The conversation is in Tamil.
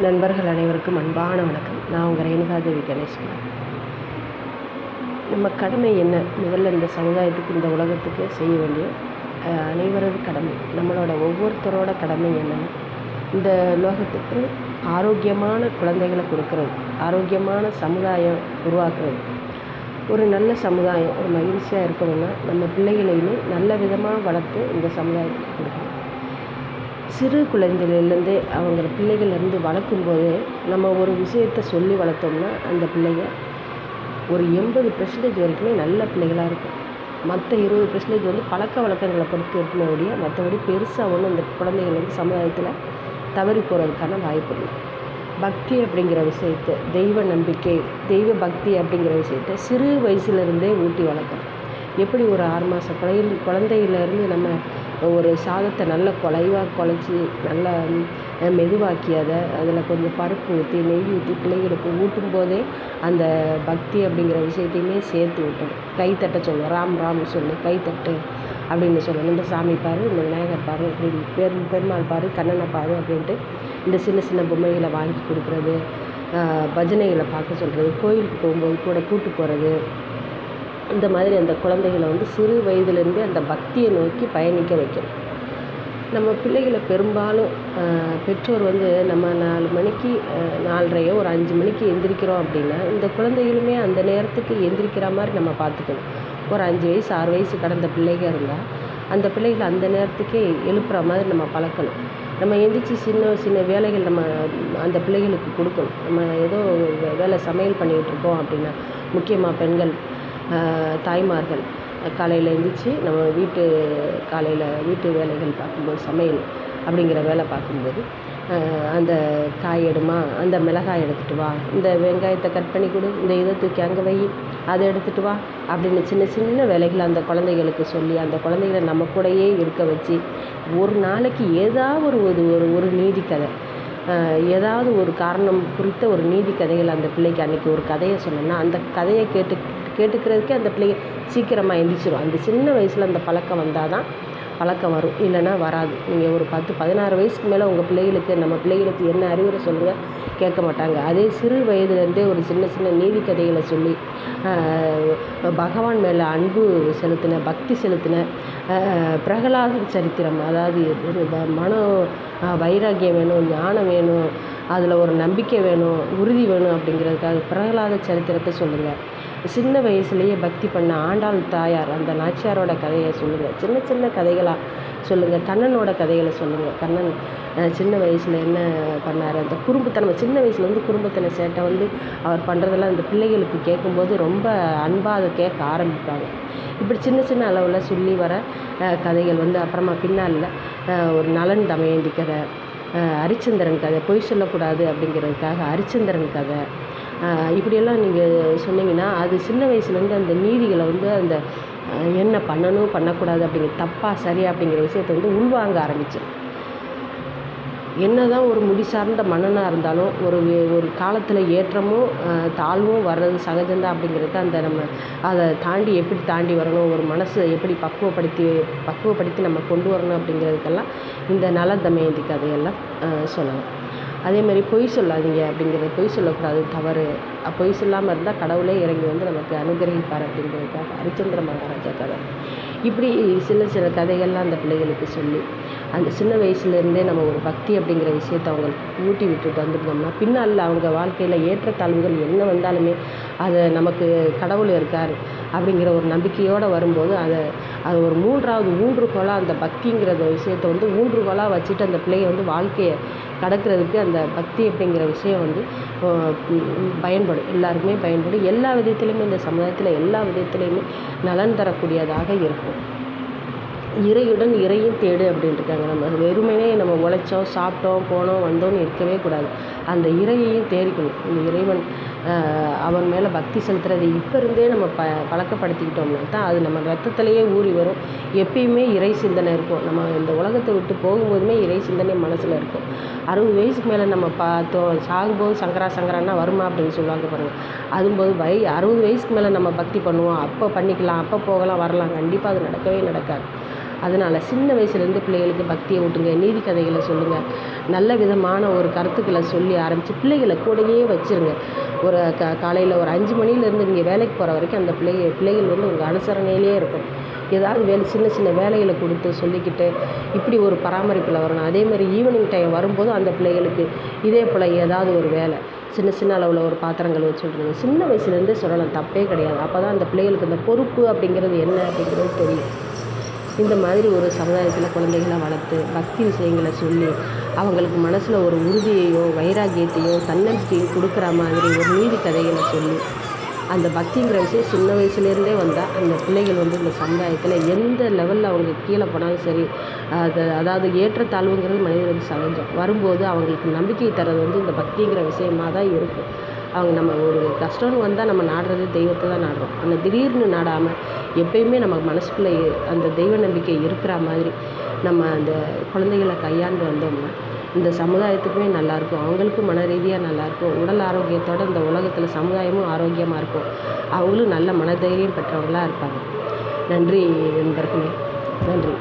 நண்பர்கள் அனைவருக்கும் அன்பான வணக்கம். நான் உங்கள் ரேணுகாதேவி கணேஷ்குமார் நம்ம கடமை என்ன? முதல்ல இந்த சமுதாயத்துக்கு இந்த உலகத்துக்கு செய்ய வேண்டிய அனைவரது கடமை நம்மளோட ஒவ்வொருத்தரோட கடமை என்னென்னா இந்த உலகத்துக்கு ஆரோக்கியமான குழந்தைகளை கொடுக்கறது ஆரோக்கியமான சமுதாயம் உருவாக்குறது. ஒரு நல்ல சமுதாயம் ஒரு மகிழ்ச்சியாக இருக்கணும்னா நம்ம பிள்ளைகளையுமே நல்ல விதமாக வளர்த்து இந்த சமுதாயத்துக்கு கொடுக்கணும். சிறு குழந்தையிலேருந்து அவங்க பிள்ளைகள்லேருந்து வளர்க்கும்போதே நம்ம ஒரு விஷயத்தை சொல்லி வளர்த்தோம்னா அந்த பிள்ளைங்க ஒரு எண்பது பெர்சன்டேஜ் வரைக்குமே நல்ல பிள்ளைகளாக இருக்கும். மற்ற இருபது பெர்சன்டேஜ் வந்து பழக்க வழக்கங்களை பொறுத்து இருக்குமே ஒழிய மற்றபடி பெருசாக ஒன்று அந்த குழந்தைகள் வந்து சமுதாயத்தில் தவறி போகிறதுக்கான வாய்ப்பு இல்லை. பக்தி அப்படிங்கிற விஷயத்தை தெய்வ நம்பிக்கை தெய்வ பக்தி அப்படிங்கிற விஷயத்தை சிறு வயசுலேருந்தே ஊட்டி வளர்க்கணும். எப்படி ஒரு ஆறு மாத குழந்தை குழந்தையிலேருந்து நம்ம ஒரு சாதத்தை நல்ல குலைவாக குழச்சி நல்லா மெதுவாக்கி அதை அதில் கொஞ்சம் பருப்பு ஊற்றி நெய் ஊற்றி பிள்ளைகளுக்கு ஊட்டும் போதே அந்த பக்தி அப்படிங்கிற விஷயத்தையுமே சேர்த்து ஊட்டணும் கை தட்ட சொல்லணும் ராம் ராம் சொல்லு கை தட்டு அப்படின்னு சொல்லணும். இந்த சாமி பாரு இந்த விநாயகர் பாரு அப்படின்னு பெரும் பெருமாள் பாரு கண்ணனை பாரு அப்படின்ட்டு இந்த சின்ன சின்ன பொம்மைகளை வாங்கி கொடுக்குறது பஜனைகளை பார்க்க சொல்கிறது கோயிலுக்கு போகும்போது கூட கூட்டு போகிறது இந்த மாதிரி அந்த குழந்தைகளை வந்து சிறு வயதிலேருந்தே அந்த பக்தியை நோக்கி பயணிக்க வைக்கணும். நம்ம பிள்ளைகளை பெரும்பாலும் பெற்றோர் வந்து நம்ம நாலு மணிக்கு நாலரையோ ஒரு அஞ்சு மணிக்கு எந்திரிக்கிறோம் அப்படின்னா இந்த குழந்தைகளுமே அந்த நேரத்துக்கு எந்திரிக்கிற மாதிரி நம்ம பார்த்துக்கணும். ஒரு அஞ்சு வயசு ஆறு வயசு கடந்த பிள்ளைங்க இருந்தால் அந்த பிள்ளைகளை அந்த நேரத்துக்கே எழுப்புற மாதிரி நம்ம பழக்கணும். நம்ம எந்திரிச்சு சின்ன சின்ன வேலைகள் நம்ம அந்த பிள்ளைகளுக்கு கொடுக்கணும். நம்ம ஏதோ வே- வேலை சமையல் பண்ணிகிட்டு இருக்கோம் அப்படின்னா முக்கியமாக பெண்கள் தாய்மார்கள் காலையில் எழுந்திரிச்சு நம்ம வீட்டு காலையில் வீட்டு வேலைகள் பார்க்கும்போது சமையல் அப்படிங்கிற வேலை பார்க்கும்போது அந்த காய் எடுமா அந்த மிளகாய் எடுத்துகிட்டு வா இந்த வெங்காயத்தை கட் பண்ணி கொடு இந்த இதை தூக்கி அங்கே வை அதை எடுத்துகிட்டு வா அப்படின்னு சின்ன சின்ன வேலைகளை அந்த குழந்தைகளுக்கு சொல்லி அந்த குழந்தைகளை நம்ம கூடயே இருக்க வச்சு ஒரு நாளைக்கு ஏதாவது ஒரு ஒரு ஒரு ஒரு நீதி கதை ஏதாவது ஒரு காரணம் குறித்த ஒரு நீதி கதைகள் அந்த பிள்ளைக்கு அன்றைக்கி ஒரு கதையை சொன்னோன்னா அந்த கதையை கேட்டு கேட்டுக்கிறதுக்கே அந்த பிள்ளைங்க சீக்கிரமாக எந்திரிச்சிரும். அந்த சின்ன வயசில் அந்த பழக்கம் வந்தால் தான் பழக்கம் வரும். இல்லைன்னா வராது. நீங்கள் ஒரு பத்து பதினாறு வயசுக்கு மேலே உங்கள் பிள்ளைகளுக்கு நம்ம பிள்ளைகளுக்கு என்ன அறிவுரை சொல்லுங்கள் கேட்க மாட்டாங்க. அதே சிறு வயதுலேருந்தே ஒரு சின்ன சின்ன நீதி கதைகளை சொல்லி பகவான் மேலே அன்பு செலுத்தின பக்தி செலுத்தின பிரகலாத சரித்திரம் அதாவது ஒரு மன வைராக்கியம் வேணும் ஞானம் வேணும் அதில் ஒரு நம்பிக்கை வேணும் உறுதி வேணும் அப்படிங்கிறதுக்காக பிரகலாத சரித்திரத்தை சொல்லுங்கள் சின்ன வயசுலேயே பக்தி பண்ண ஆண்டாள் தாயார் அந்த நாச்சியாரோட கதையை சொல்லுங்கள் சின்ன சின்ன கதைகளாக சொல்லுங்கள் கண்ணனோட கதைகளை சொல்லுங்கள் கண்ணன் சின்ன வயசில் என்ன பண்ணார்? அந்த குறும்புத்தனம் சின்ன வயசில் வந்து குறும்புத்தன சேட்டை வந்து அவர் பண்ணுறதெல்லாம் அந்த பிள்ளைகளுக்கு கேட்கும்போது ரொம்ப அன்பாக அதை கேட்க ஆரம்பிப்பாங்க. இப்படி சின்ன சின்ன அளவில் சொல்லி வர கதைகள் வந்து அப்புறமா பின்னால் ஒரு நலன் தமயந்தி கதை ஹரிச்சந்திரன் கதை பொய் சொல்லக்கூடாது அப்படிங்கிறதுக்காக ஹரிச்சந்திரன் கதை. இப்படியெல்லாம் நீங்கள் சொன்னீங்கன்னா அது சின்ன வயசுலேருந்து அந்த நீதிகளை வந்து அந்த என்ன பண்ணணும் பண்ணக்கூடாது அப்படிங்கிற தப்பா சரியா அப்படிங்கிற விஷயத்தை வந்து உள்வாங்க என்ன என்னதான் ஒரு முடி சார்ந்த மன்னனாக இருந்தாலும் ஒரு ஒரு காலத்தில் ஏற்றமும் தாழ்வும் வர்றது சகஜம்தான் அப்படிங்கிறது அந்த நம்ம அதை தாண்டி எப்படி தாண்டி வரணும் ஒரு மனசை எப்படி பக்குவப்படுத்தி பக்குவப்படுத்தி நம்ம கொண்டு வரணும் அப்படிங்கிறதுக்கெல்லாம் இந்த நல தமயந்தி கதையெல்லாம் சொல்லலாம். அதே மாதிரி பொய் சொல்லாதீங்க அப்படிங்கிறது பொய் சொல்லக்கூடாது தவறு. பொய் சொல்லாமல் இருந்தால் கடவுளே இறங்கி வந்து நமக்கு அனுகிரகிப்பார் அப்படிங்கிறதுக்காக ஹரிச்சந்திர மகாராஜா கதை இப்படி சில சில கதைகள்லாம் அந்த பிள்ளைகளுக்கு சொல்லி அந்த சின்ன வயசுலேருந்தே நம்ம ஒரு பக்தி அப்படிங்கிற விஷயத்தை அவங்களுக்கு ஊட்டி விட்டுட்டு வந்திருந்தோம்னா பின்னால் அவங்க வாழ்க்கையில் ஏற்றத்தாழ்வுகள் என்ன வந்தாலுமே அதை நமக்கு கடவுள் இருக்கார் அப்படிங்கிற ஒரு நம்பிக்கையோடு வரும்போது அதை அது ஒரு மூன்றாவது ஊன்றுகோலாக அந்த பக்திங்கிற விஷயத்தை வந்து ஊன்றுகோலாக வச்சுட்டு அந்த பிள்ளைய வந்து வாழ்க்கையை கடக்கிறதுக்கு அந்த பக்தி அப்படிங்கிற விஷயம் வந்து பயன்படும். எல்லாருக்குமே பயன்படும். எல்லா விதத்துலையுமே இந்த சமுதாயத்தில் எல்லா விதத்துலையுமே நலன் தரக்கூடியதாக இருக்கும். இறையுடன் இறையும் தேடு அப்படின்ட்டுருக்காங்க. நம்ம வெறுமனே நம்ம உழைச்சோம் சாப்பிட்டோம் போனோம் வந்தோம்னு இருக்கவே கூடாது. அந்த இறையையும் தேடிக்கணும். இந்த இறைவன் அவன் மேலே பக்தி செலுத்துறதை இப்போ இருந்தே நம்ம ப பழக்கப்படுத்திக்கிட்டோம்னா தான் அது நம்ம ரத்தத்திலேயே ஊறி வரும். எப்பயுமே இறை சிந்தனை இருக்கும். நம்ம இந்த உலகத்தை விட்டு போகும்போதுமே இறை சிந்தனை மனசில் இருக்கும். அறுபது வயசுக்கு மேலே நம்ம பார்த்தோம் சாகும்போது சங்கரா சங்கரான்னா வருமா அப்படின்னு சொல்லுவாங்க பாருங்கள் அதும்போது வய அறுபது வயசுக்கு மேலே நம்ம பக்தி பண்ணுவோம். அப்போ பண்ணிக்கலாம் அப்போ போகலாம் வரலாம். கண்டிப்பாக அது நடக்கவே நடக்காது. அதனால் சின்ன வயசுலேருந்து பிள்ளைகளுக்கு பக்தியை ஊட்டுங்க நீதி கதைகளை சொல்லுங்கள் நல்ல விதமான ஒரு கருத்துக்களை சொல்லி ஆரம்பித்து பிள்ளைகளை கூடயே வச்சுருங்க. ஒரு க காலையில் ஒரு அஞ்சு மணிலேருந்து நீங்கள் வேலைக்கு போகிற வரைக்கும் அந்த பிள்ளை பிள்ளைகள் வந்து உங்கள் அனுசரணையிலே இருக்கும். ஏதாவது வேலை சின்ன சின்ன வேலைகளை கொடுத்து சொல்லிக்கிட்டு இப்படி ஒரு பராமரிப்பில் வரணும். அதே மாதிரி ஈவினிங் டைம் வரும்போது அந்த பிள்ளைகளுக்கு இதே போல் ஏதாவது ஒரு வேலை சின்ன சின்ன அளவில் ஒரு பாத்திரங்கள் வச்சு விட்ருங்க சின்ன வயசுலேருந்தே சொல்லலாம் தப்பே கிடையாது. அப்போ தான் அந்த பிள்ளைகளுக்கு அந்த பொறுப்பு அப்படிங்கிறது என்ன அப்படிங்கிறது தெரியும். இந்த மாதிரி ஒரு சமுதாயத்தில் குழந்தைகளை வளர்த்து பக்தி விஷயங்களை சொல்லி அவங்களுக்கு மனசில் ஒரு உறுதியையோ வைராக்கியத்தையோ தன்னம்பிக்கையும் கொடுக்குற மாதிரி ஒரு நீதி கதைகளை சொல்லி அந்த பக்திங்கிற விஷயம் சின்ன வயசுலேருந்தே வந்தால் அந்த பிள்ளைகள் வந்து இந்த சமுதாயத்தில் எந்த லெவலில் அவங்க கீழே போனாலும் சரி அது அதாவது ஏற்றத்தாழ்வுங்கிறது மனிதனுக்கு சகஜம். வரும்போது அவங்களுக்கு நம்பிக்கை தர்றது வந்து இந்த பக்திங்கிற விஷயமாக தான் இருக்கும் அவங்க நம்ம ஒரு கஷ்டம்னு வந்தால் நம்ம நாடுறது தெய்வத்தை தான் நாடுறோம். அந்த திடீர்னு நாடாமல் எப்பயுமே நம்ம மனசுக்குள்ளே அந்த தெய்வ நம்பிக்கை இருக்கிற மாதிரி நம்ம அந்த குழந்தைகளை கையாண்டு வந்தோம்னா இந்த சமுதாயத்துக்குமே நல்லாயிருக்கும் அவங்களுக்கும் மன ரீதியாக நல்லாயிருக்கும் உடல் ஆரோக்கியத்தோடு இந்த உலகத்தில் சமுதாயமும் ஆரோக்கியமாக இருக்கும். அவங்களும் நல்ல மனதைரியம் பெற்றவங்களாக இருப்பாங்க. நன்றி நண்பர்களே. நன்றி.